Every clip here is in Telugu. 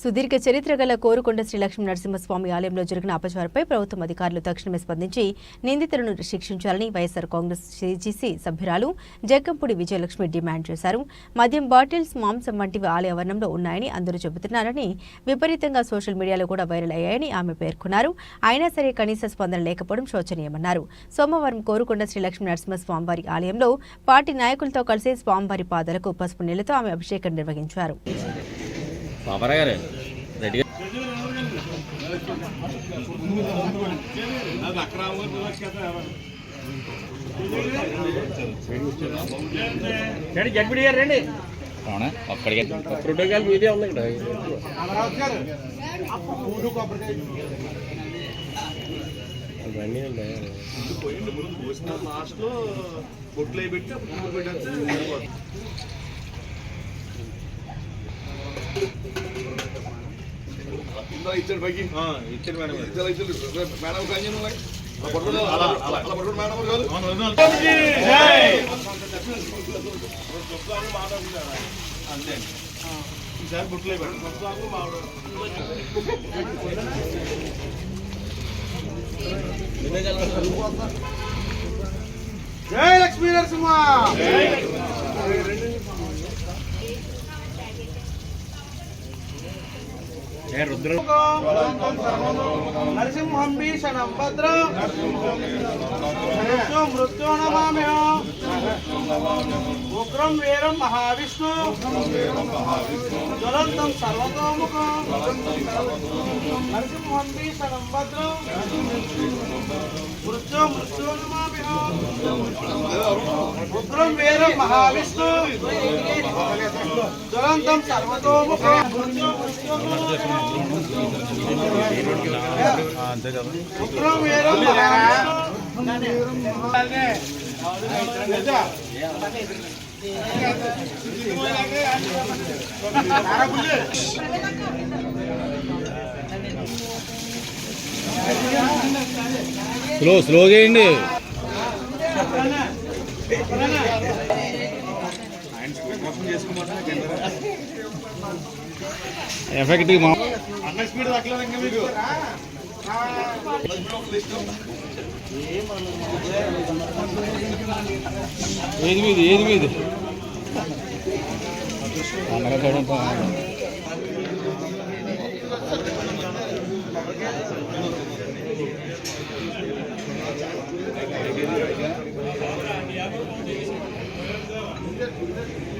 సుదీర్ఘ చరిత్ర గల కోరుకొండ శ్రీ లక్ష్మీ నరసింహస్వామి ఆలయంలో జరిగిన అపచారపై ప్రభుత్వం అధికారులు తక్షణమే స్పందించి నిందితులను శిక్షించాలని వైఎస్సార్ కాంగ్రెస్ సిజిసి సభ్యురాలు జగ్గంపూడి విజయలక్ష్మి డిమాండ్ చేశారు. మద్యం బాటిల్స్ మాంసం వంటివి ఆలయవరణంలో ఉన్నాయని అందరూ చెబుతున్నారని విపరీతంగా సోషల్ మీడియాలో కూడా వైరల్ అయ్యాయని ఆమె పేర్కొన్నారు. అయినా సరే కనీస స్పందన లేకపోవడం శోచనీయమన్నారు. సోమవారం కోరుకొండ శ్రీ లక్ష్మీ నరసింహస్వామివారి ఆలయంలో పార్టీ నాయకులతో కలిసి స్వామివారి పాదాలకు పసుపు నీళ్ళతో ఆమె అభిషేకం నిర్వహించారు. పాపరా గారు రెడీగా జడ్పీడి గారు రండి. అవునా? ఒక్కడికి. ప్రోటోకాల్ మీదే ఉంది ఇక్కడ. అవన్నీ ఉన్నాయి. బొట్లు పెట్టి పెట్టేస్తే ఇచ్చాడు పైకి. ఇచ్చారు మేడం ఇచ్చాడు ఇచ్చాడు మేడం అలా పట్టుకోండి మేడం కాదు అంతే. ఈసారి బుట్లే పెట్టండి మామిడి జై లక్ష్మీ నరసింహ! నరసింహం భీషణం భద్ర. మృత్యు నమామి ఉగ్రం వీరం మహావిష్ణు. జ్వలంతం సర్వతోముఖం. నరసింహం భీషణం భద్ర. మృత్యు మృత్యు నమామి ఉగ్రం వీరం మహావిష్ణు. జ్వలంతం సర్వతోముఖం. మృత్యు మృత్యు అంతే కదా స్లో స్లో చేయండి. ఎఫెక్ట్ అన్న స్పీడ్ తగ్గలేదు ఇంకా మీకు? ఏది మీది ఏది మీది? అన్నగా చూడండి వంజయ్ వంజయ్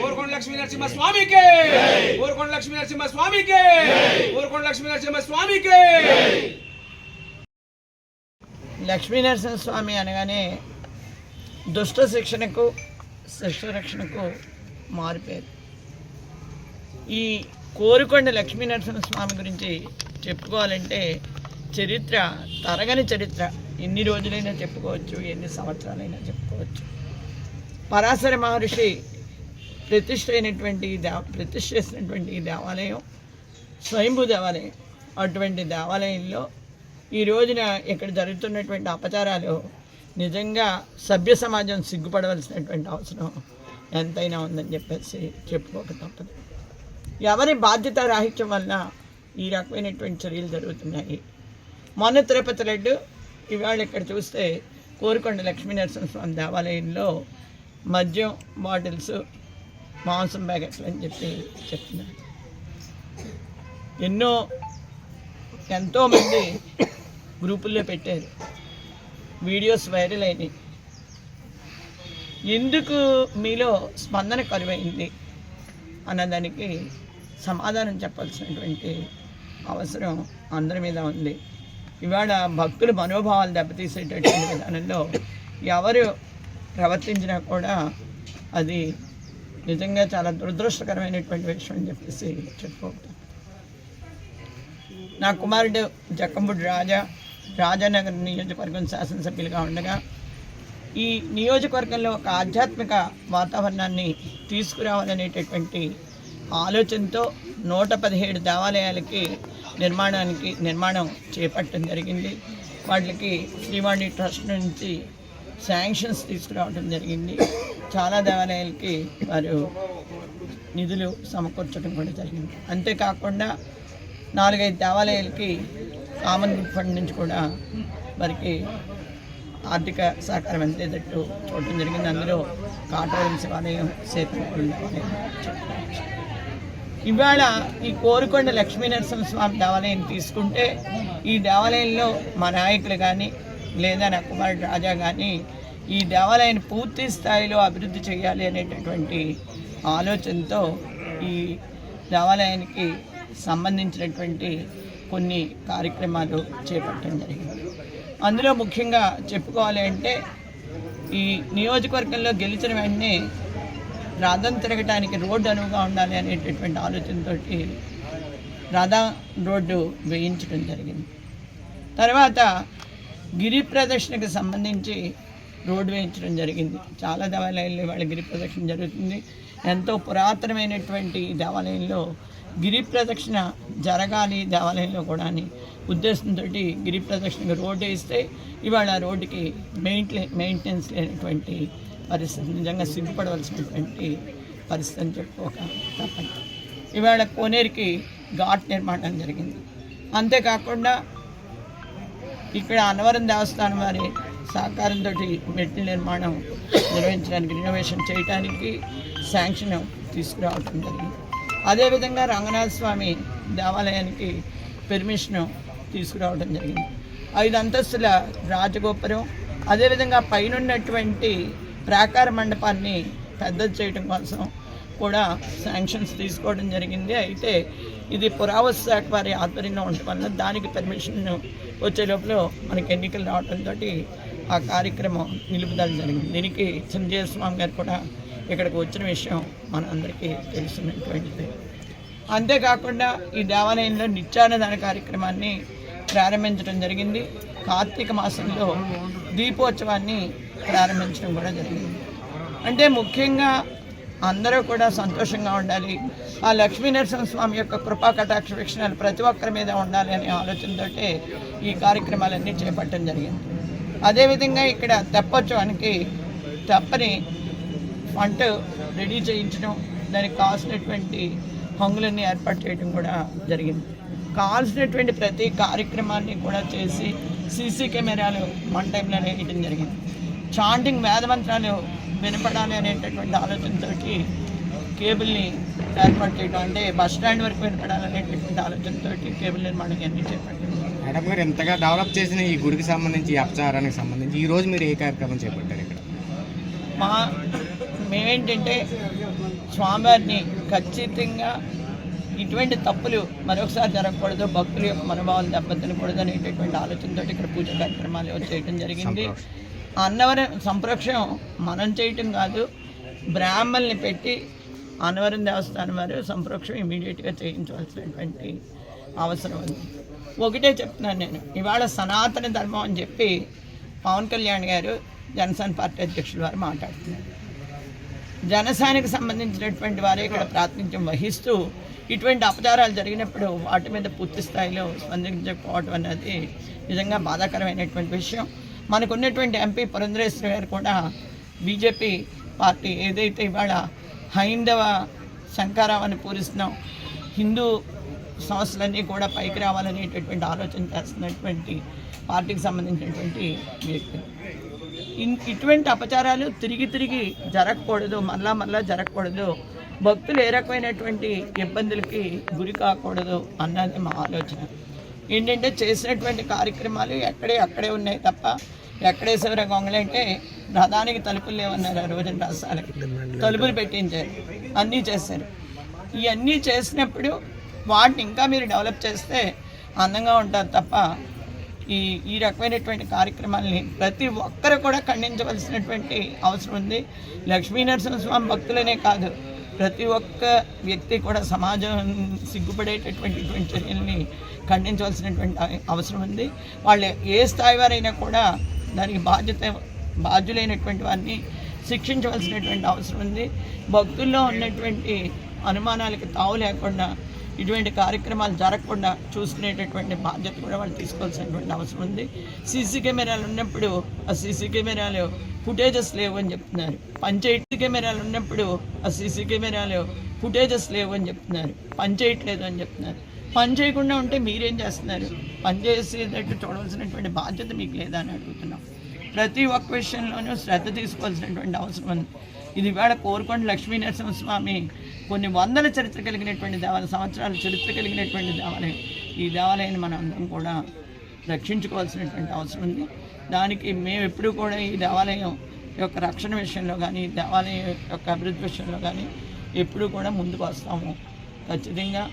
కోరుకొండ లక్ష్మీ నరసింహ స్వామికి కోరుకొండ లక్ష్మీ నరసింహ స్వామికి కోరుకొండ లక్ష్మీ నరసింహ స్వామికి లక్ష్మీనరసింహ స్వామి అనగానే దుష్ట శిక్షణకు శిక్ష రక్షణకు మారిపోయారు ఈ కోరుకొండ లక్ష్మీ స్వామి గురించి చెప్పుకోవాలంటే చరిత్ర తరగని చరిత్ర. ఎన్ని రోజులైనా చెప్పుకోవచ్చు ఎన్ని సంవత్సరాలైనా చెప్పుకోవచ్చు. పరాశర మహర్షి ప్రతిష్ట అయినటువంటి దేవ ప్రతిష్ట చేసినటువంటి ఈ దేవాలయం స్వయంభూ దేవాలయం అటువంటి దేవాలయంలో ఈ రోజున ఇక్కడ జరుగుతున్నటువంటి అపచారాలు నిజంగా సభ్య సమాజం సిగ్గుపడవలసినటువంటి అవసరం ఎంతైనా ఉందని చెప్పేసి చెప్పుకోక తప్పదు. ఎవరి బాధ్యత రాహిత్యం వలన ఈ రకమైనటువంటి చర్యలు జరుగుతున్నాయి. మొన్న తిరుపతి రెడ్డు ఇవాళ ఇక్కడ చూస్తే కోరుకొండ లక్ష్మీనరసింహస్వామి దేవాలయంలో మద్యం బాటిల్స్ మాంసం బ్యాగెట్లు అని చెప్పి చెప్తున్నారు. ఎన్నో ఎంతోమంది గ్రూపుల్లో పెట్టారు. వీడియోస్ వైరల్ అయినాయి. ఎందుకు మీలో స్పందన కరువైంది అన్నదానికి సమాధానం చెప్పాల్సినటువంటి అవసరం అందరి మీద ఉంది. ఇవాళ భక్తుల మనోభావాలు దెబ్బతీసేటటువంటి విధానంలో ఎవరు ప్రవర్తించినా కూడా అది నిజంగా చాలా దురదృష్టకరమైనటువంటి విషయం అని చెప్పేసి చెప్పుకుంటాను నా కుమారుడు జక్కంబుడి రాజా రాజానగర్ నియోజకవర్గం శాసనసభ్యులుగా ఉండగా ఈ నియోజకవర్గంలో ఒక ఆధ్యాత్మిక వాతావరణాన్ని తీసుకురావాలనేటటువంటి ఆలోచనతో నూట పదిహేడు దేవాలయాలకి నిర్మాణానికి నిర్మాణం చేపట్టడం జరిగింది. వాటికి శ్రీవాణి ట్రస్ట్ నుంచి శాంక్షన్స్ తీసుకురావడం జరిగింది. చాలా దేవాలయాలకి వారు నిధులు సమకూర్చడం కూడా జరిగింది. అంతేకాకుండా నాలుగైదు దేవాలయాలకి కామన్ గుడ్ ఫండ్ నుంచి కూడా వారికి ఆర్థిక సహకారం అందేటట్టు చూడటం జరిగింది. అందులో కాటవరం శివాలయం సేతుపల్లి దేవాలయం ఇవాళ ఈ కోరుకొండ లక్ష్మీనరసింహ స్వామి దేవాలయం తీసుకుంటే ఈ దేవాలయంలో మా నాయకులు కానీ లేదా నా కుమారుడు రాజా కానీ ఈ దేవాలయాన్ని పూర్తి స్థాయిలో అభివృద్ధి చేయాలి అనేటటువంటి ఆలోచనతో ఈ దేవాలయానికి సంబంధించినటువంటి కొన్ని కార్యక్రమాలు చేపట్టడం జరిగింది. అందులో ముఖ్యంగా చెప్పుకోవాలి అంటే ఈ నియోజకవర్గంలో గెలిచిన వెంటనే రథం తిరగటానికి రోడ్డు అనువుగా ఉండాలి అనేటటువంటి ఆలోచనతోటి రథ రోడ్డు వేయించడం జరిగింది. తర్వాత గిరి ప్రదక్షిణకు సంబంధించి రోడ్డు వేయించడం జరిగింది. చాలా దేవాలయాల్లో వాళ్ళ గిరి ప్రదక్షిణ జరుగుతుంది. ఎంతో పురాతనమైనటువంటి దేవాలయంలో గిరి ప్రదక్షిణ జరగాలి దేవాలయంలో కూడా అని ఉద్దేశంతో గిరి ప్రదక్షిణకు రోడ్డు వేస్తే ఇవాళ రోడ్డుకి మెయింటె మెయింటెనెన్స్ లేనటువంటి పరిస్థితి. నిజంగా సిగ్గుపడవలసినటువంటి పరిస్థితి అని చెప్పుకోక తప్పదు ఇవాళ కోనేరుకి ఘాట్ నిర్మాణం జరిగింది. అంతేకాకుండా ఇక్కడ అన్నవరం దేవస్థానం వారి సహకారంతో మెట్ల నిర్మాణం నిర్వహించడానికి రినోవేషన్ చేయడానికి శాంక్షన్ తీసుకురావడం జరిగింది. అదేవిధంగా రంగనాథ స్వామి దేవాలయానికి పెర్మిషన్ తీసుకురావడం జరిగింది. ఐదు అంతస్తుల రాజగోపురం అదేవిధంగా పైనున్నటువంటి ప్రాకార మండపాన్ని పెద్దది చేయడం కోసం కూడా శాంక్షన్స్ తీసుకోవడం జరిగింది. అయితే ఇది పురావస్తు శాఖ వారి ఆధ్వర్యంలో ఉండటం వల్ల దానికి పర్మిషన్ వచ్చే లోపల మనకి ఎన్నికలు రావడంతో ఆ కార్యక్రమం నిలుపుదల జరిగింది. దీనికి సంజయ స్వామి గారు కూడా ఇక్కడికి వచ్చిన విషయం మనందరికీ తెలిసినటువంటిది అంతేకాకుండా ఈ దేవాలయంలో నిత్యాన్నదాన కార్యక్రమాన్ని ప్రారంభించడం జరిగింది. కార్తీక మాసంలో దీపోత్సవాన్ని ప్రారంభించడం కూడా జరిగింది. అంటే ముఖ్యంగా అందరూ కూడా సంతోషంగా ఉండాలి. ఆ లక్ష్మీనరసింహ స్వామి యొక్క కృపా కటాక్ష వీక్షణాలు ప్రతి ఒక్కరి మీద ఉండాలి అనే ఆలోచనతోటే ఈ కార్యక్రమాలన్నీ చేపట్టడం జరిగింది. అదేవిధంగా ఇక్కడ తెప్పోత్సవానికి తెప్పని వంట రెడీ చేయించడం దానికి కావాల్సినటువంటి హంగులన్నీ ఏర్పాటు చేయడం కూడా జరిగింది. కావాల్సినటువంటి ప్రతి కార్యక్రమాన్ని కూడా చేసి సీసీ కెమెరాలు వన్ టైంలోనే వేయడం జరిగింది. చాంటింగ్ వేదమంత్రాలు వినపడాలి అనేటటువంటి ఆలోచనతో కేబుల్ని ఏర్పాటు చేయడం అంటే బస్ స్టాండ్ వరకు వినపడాలి అనేటటువంటి ఆలోచనతో కేబుల్ నిర్మాణం అన్నీ చేపట్టింది మేడం గారు ఎంతగా డెవలప్ చేసిన ఈ గుడికి సంబంధించి ఈ అపచారానికి సంబంధించి ఈ రోజు మీరు ఏ కార్యక్రమం చేపట్టారు ఇక్కడ? మా మేమేంటంటే స్వామివారిని ఖచ్చితంగా ఇటువంటి తప్పులు మరొకసారి జరగకూడదు భక్తుల యొక్క మనోభావాలు దెబ్బతినకూడదు అనేటటువంటి ఆలోచనతో ఇక్కడ పూజ కార్యక్రమాలు చేయడం జరిగింది. అన్నవరం సంప్రోక్షం మనం చేయటం కాదు. బ్రాహ్మల్ని పెట్టి అన్నవరం దేవస్థానం వారు సంప్రోక్షం ఇమీడియట్గా చేయించవలసినటువంటి అవసరం ఉంది. ఒకటే చెప్తున్నాను నేను. ఇవాళ సనాతన ధర్మం అని చెప్పి పవన్ కళ్యాణ్ గారు జనసేన పార్టీ అధ్యక్షుల వారు మాట్లాడుతున్నారు. జనసేనకు సంబంధించినటువంటి వారే ఇక్కడ ప్రాతినిధ్యం వహిస్తూ ఇటువంటి అపచారాలు జరిగినప్పుడు వాటి మీద పూర్తి స్థాయిలో స్పందించకపోవటం అనేది నిజంగా బాధాకరమైనటువంటి విషయం. మనకున్నటువంటి ఎంపీ పురంధరేశ్వరి గారు కూడా బీజేపీ పార్టీ ఏదైతే ఇవాళ హైందవ శంకారావాన్ని పూరిస్తున్నాం హిందూ సమస్యలన్నీ కూడా పైకి రావాలనేటటువంటి ఆలోచన చేస్తున్నటువంటి పార్టీకి సంబంధించినటువంటి వ్యక్తి. ఇన్- ఇటువంటి అపచారాలు తిరిగి తిరిగి జరగకూడదు మళ్ళా మళ్ళా జరగకూడదు. భక్తులు ఏ రకమైనటువంటి ఇబ్బందులకి గురి కాకూడదు అన్నది మా ఆలోచన. ఏంటంటే చేసినటువంటి కార్యక్రమాలు ఎక్కడే అక్కడే ఉన్నాయి తప్ప ఎక్కడేసేవర గొంగలంటే రథానికి తలుపులు లేవన్నారు ఆ రోజున రసాలకి తలుపులు పెట్టించారు. అన్నీ చేశారు. ఇవన్నీ చేసినప్పుడు వాటిని ఇంకా మీరు డెవలప్ చేస్తే అందంగా ఉంటారు తప్ప ఈ ఈ రకమైనటువంటి కార్యక్రమాల్ని ప్రతి ఒక్కరు కూడా ఖండించవలసినటువంటి అవసరం ఉంది. లక్ష్మీ నరసింహస్వామి భక్తులనే కాదు. ప్రతి ఒక్క వ్యక్తి కూడా సమాజం సిగ్గుపడేటటువంటి చర్యల్ని ఖండించవలసినటువంటి అవసరం ఉంది. వాళ్ళు ఏ స్థాయి వారైనా కూడా దానికి బాధ్యత బాధ్యులైనటువంటి వారిని శిక్షించవలసినటువంటి అవసరం ఉంది. భక్తుల్లో ఉన్నటువంటి అనుమానాలకు తావు లేకుండా ఇటువంటి కార్యక్రమాలు జరగకుండా చూసుకునేటటువంటి బాధ్యత కూడా వాళ్ళు తీసుకోవాల్సినటువంటి అవసరం ఉంది. సీసీ కెమెరాలు ఉన్నప్పుడు ఆ సీసీ కెమెరాలు ఫుటేజెస్ లేవు అని చెప్తున్నారు. పంచాయతీ కెమెరాలు ఉన్నప్పుడు ఆ సీసీ కెమెరాలు ఫుటేజెస్ లేవు అని చెప్తున్నారు. పని చేయట్లేదు అని చెప్తున్నారు. పని చేయకుండా ఉంటే మీరేం చేస్తున్నారు? పని చేసేటట్టు చూడవలసినటువంటి బాధ్యత మీకు లేదా అని అడుగుతున్నాం. ప్రతి ఒక్క విషయంలోనూ శ్రద్ధ తీసుకోవాల్సినటువంటి అవసరం ఉంది. ఇది వేళ కోరుకొండ లక్ష్మీనరసింహ స్వామి కొన్ని వందల చరిత్ర కలిగినటువంటి దేవాలయ సంవత్సరాల చరిత్ర కలిగినటువంటి దేవాలయం. ఈ దేవాలయాన్ని మనం అందరం కూడా రక్షించుకోవాల్సినటువంటి అవసరం ఉంది. దానికి మేము ఎప్పుడూ కూడా ఈ దేవాలయం యొక్క రక్షణ విషయంలో కానీ దేవాలయం యొక్క అభివృద్ధి విషయంలో కానీ ఎప్పుడూ కూడా ముందుకు వస్తాము. ఖచ్చితంగా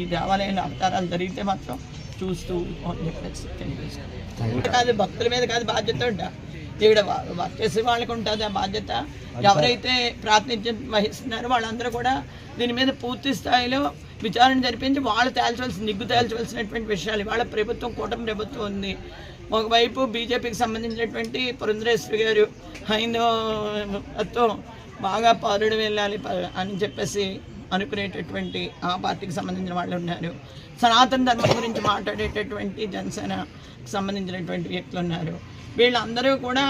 ఈ దేవాలయంలో అవతారాలు జరిగితే మాత్రం చూస్తూ అని చెప్పేసి తెలియజేస్తాం కాదు భక్తుల మీద కాదు బాధ్యత ఉంటా. ఇక్కడ వర్క్ చేసే వాళ్ళకి ఉంటుంది ఆ బాధ్యత. ఎవరైతే ప్రాతినిధ్యం వహిస్తున్నారో వాళ్ళందరూ కూడా దీని మీద పూర్తి స్థాయిలో విచారణ జరిపించి వాళ్ళు తేల్చవలసిన నిగ్గు తేల్చవలసినటువంటి విషయాలు ఇవాళ ప్రభుత్వం కూటమి ప్రభుత్వం ఉంది. ఒకవైపు బీజేపీకి సంబంధించినటువంటి పురంధరేశ్వరి గారు హైందవత్వం బాగా పౌరుడు వెళ్ళాలి అని చెప్పేసి అనుకునేటటువంటి ఆ పార్టీకి సంబంధించిన వాళ్ళు ఉన్నారు. సనాతన ధర్మం గురించి మాట్లాడేటటువంటి జనసేనకు సంబంధించినటువంటి వ్యక్తులు ఉన్నారు. వీళ్ళందరూ కూడా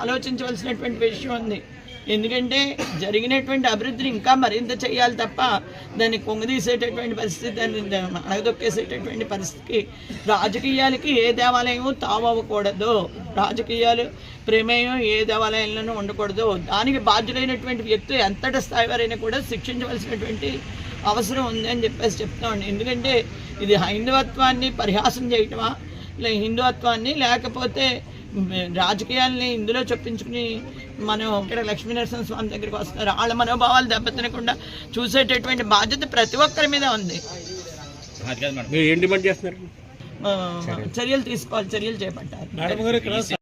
ఆలోచించవలసినటువంటి విషయం ఉంది. ఎందుకంటే జరిగినటువంటి అభివృద్ధిని ఇంకా మరింత చేయాలి తప్ప దాన్ని కొంగదీసేటటువంటి పరిస్థితి దాన్ని అణగదొక్కేసేటటువంటి పరిస్థితికి రాజకీయాలకి ఏ దేవాలయము తావవ్వకూడదు. రాజకీయాలు ప్రమేయం ఏ దేవాలయంలోనూ ఉండకూడదు. దానికి బాధ్యులైనటువంటి వ్యక్తులు ఎంతటి స్థాయి వారైనా కూడా శిక్షించవలసినటువంటి అవసరం ఉంది అని చెప్పేసి చెప్తామండి ఎందుకంటే ఇది హైందవత్వాన్ని పరిహాసం చేయటమా? లే హిందుత్వాన్ని లేకపోతే రాజకీయాల్ని ఇందులో చొప్పించుకుని మనం ఇక్కడ లక్ష్మీనరసింహ స్వామి దగ్గరికి వస్తున్నారు. వాళ్ళ మనోభావాలు దెబ్బతినకుండా చూసేటటువంటి బాధ్యత ప్రతి ఒక్కరి మీద ఉంది. చర్యలు. తీసుకోవాలి చర్యలు ఇక్కడ